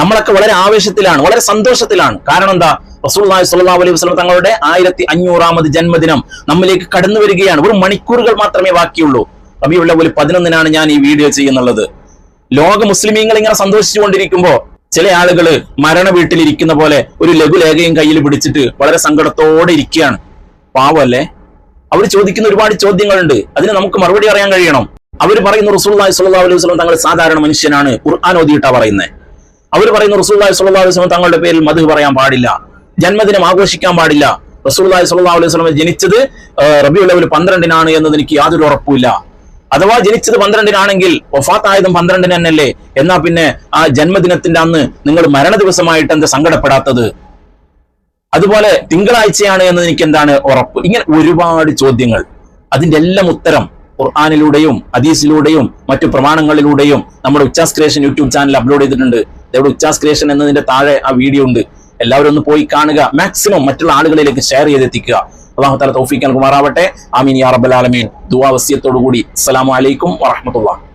നമ്മളൊക്കെ വളരെ ആവേശത്തിലാണ് വളരെ സന്തോഷത്തിലാണ്. കാരണം എന്താ? റസൂലുള്ളാഹി സ്വല്ലല്ലാഹു അലൈഹി വസ്ലം തങ്ങളുടെ ആയിരത്തി അഞ്ഞൂറാമത് ജന്മദിനം നമ്മളിലേക്ക് കടന്നു വരികയാണ്. ഒരു മണിക്കൂറുകൾ മാത്രമേ ബാക്കിയുള്ളൂ. റബിയുള്ള ഒരു പതിനൊന്നിനാണ് ഞാൻ ഈ വീഡിയോ ചെയ്യുന്നുള്ളത്. ലോക മുസ്ലിമീങ്ങൾ ഇങ്ങനെ സന്തോഷിച്ചുകൊണ്ടിരിക്കുമ്പോൾ ചില ആളുകൾ മരണ വീട്ടിലിരിക്കുന്ന പോലെ ഒരു ലഘുലേഖയും കയ്യിൽ പിടിച്ചിട്ട് വളരെ സങ്കടത്തോടെ ഇരിക്കുകയാണ്. പാവല്ലേ അവർ ചോദിക്കുന്ന ഒരുപാട് ചോദ്യങ്ങളുണ്ട്. അതിന് നമുക്ക് മറുപടി അറിയാൻ കഴിയണം. അവർ പറയുന്ന റസൂലുള്ളാഹി സ്വല്ലല്ലാഹു അലൈഹി വസ്ലം തങ്ങൾ സാധാരണ മനുഷ്യനാണ്. ഖുർആൻ ഓതിയിട്ടാണ് പറയുന്നത് അവർ പറയുന്ന റസൂലുള്ളാഹി സ്വല്ലല്ലാഹു അലൈഹി വസല്ലം തങ്ങളുടെ പേരിൽ മധു പറയാൻ പാടില്ല. ജന്മദിനം ആഘോഷിക്കാൻ പാടില്ല. റസൂലുള്ളാഹി സ്വല്ലല്ലാഹു അലൈഹി വസല്ലം ജനിച്ചത് റബിയുള്ളവർ പന്ത്രണ്ടിനാണ് എന്നത് എനിക്ക് യാതൊരു ഉറപ്പില്ല അഥവാ ജനിച്ചത് പന്ത്രണ്ടിനാണെങ്കിൽ വഫാത്തായതും പന്ത്രണ്ടിന് തന്നെയല്ലേ? എന്നാ പിന്നെ ആ ജന്മദിനത്തിന്റെ അന്ന് നിങ്ങൾ മരണ ദിവസമായിട്ട് എന്താ സങ്കടപ്പെടാത്തത്? അതുപോലെ തിങ്കളാഴ്ചയാണ് എന്നത് എനിക്ക് എന്താണ് ഉറപ്പ്? ഇങ്ങനെ ഒരുപാട് ചോദ്യങ്ങൾ. അതിന്റെ എല്ലാം ഉത്തരം ഖുർആാനിലൂടെയും ഹദീസിലൂടെയും മറ്റു പ്രമാണങ്ങളിലൂടെയും നമ്മുടെ Uchas creation YouTube channel upload ചെയ്തിട്ടുണ്ട്. ഇവിടെ ഉച്ചാസ് ക്രിയേഷൻ എന്നതിന്റെ താഴെ ആ വീഡിയോ ഉണ്ട്. എല്ലാവരും ഒന്ന് പോയി കാണുക. മാക്സിമം മറ്റുള്ള ആളുകളിലേക്ക് ഷെയർ ചെയ്തെത്തിക്കുക. അള്ളാഹു താല തൗഫീഖ് നൽകുമാറാവട്ടെ. ആമീൻ യാ റബ്ബൽ ആലമീൻ. ദുആ വസിയത്തോടു കൂടി അസ്സലാമു അലൈക്കും വറഹ്മത്തുള്ളാഹി.